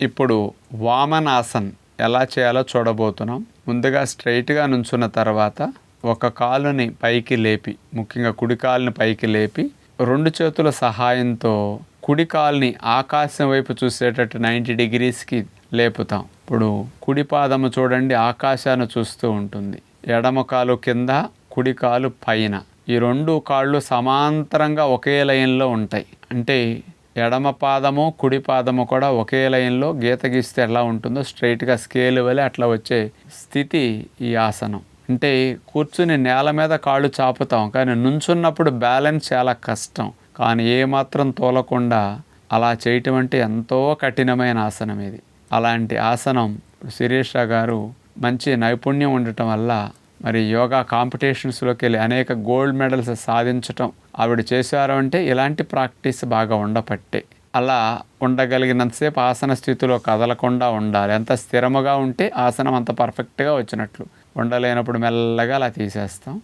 ఇప్పుడు వామనాసన్ ఎలా చేయాలో చూడబోతున్నాం. ముందుగా స్ట్రైట్గా నుంచున్న తర్వాత ఒక కాలుని పైకి లేపి ముఖ్యంగా కుడి కాలుని పైకి లేపి రెండు చేతుల సహాయంతో కుడి కాలుని ఆకాశం వైపు చూసేటట్టు నైంటీ డిగ్రీస్కి లేపుతాం. ఇప్పుడు కుడి పాదము చూడండి ఆకాశాన్ని చూస్తూ ఉంటుంది. ఎడమ కాలు కింద కుడి కాలు పైన. ఈ రెండు కాళ్ళు సమాంతరంగా ఒకే లైన్లో ఉంటాయి. అంటే ఎడమ పాదము కుడి పాదము కూడా ఒకే లైన్లో గీత గీస్తే ఎలా ఉంటుందో స్ట్రైట్గా స్కేల్ వలె అట్లా వచ్చే స్థితి ఈ ఆసనం. అంటే కూర్చుని నేల మీద కాళ్ళు చాపుతాం కానీ నుంచున్నప్పుడు బ్యాలెన్స్ చాలా కష్టం. కానీ ఏమాత్రం తోలకుండా అలా చేయటం అంటే ఎంతో కఠినమైన ఆసనం ఇది. అలాంటి ఆసనం శిరీష గారు మంచి నైపుణ్యం ఉండటం వల్ల మరి యోగా కాంపిటీషన్స్లోకి వెళ్ళి అనేక గోల్డ్ మెడల్స్ సాధించటం ఆవిడ చేశారు అంటే ఇలాంటి ప్రాక్టీస్ బాగా ఉండపట్టే. అలా ఉండగలిగినంతసేపు ఆసన స్థితిలో కదలకుండా ఉండాలి. ఎంత స్థిరముగా ఉంటే ఆసనం అంత పర్ఫెక్ట్గా వచ్చినట్లు. ఉండలేనప్పుడు మెల్లగా అలా తీసేస్తాం.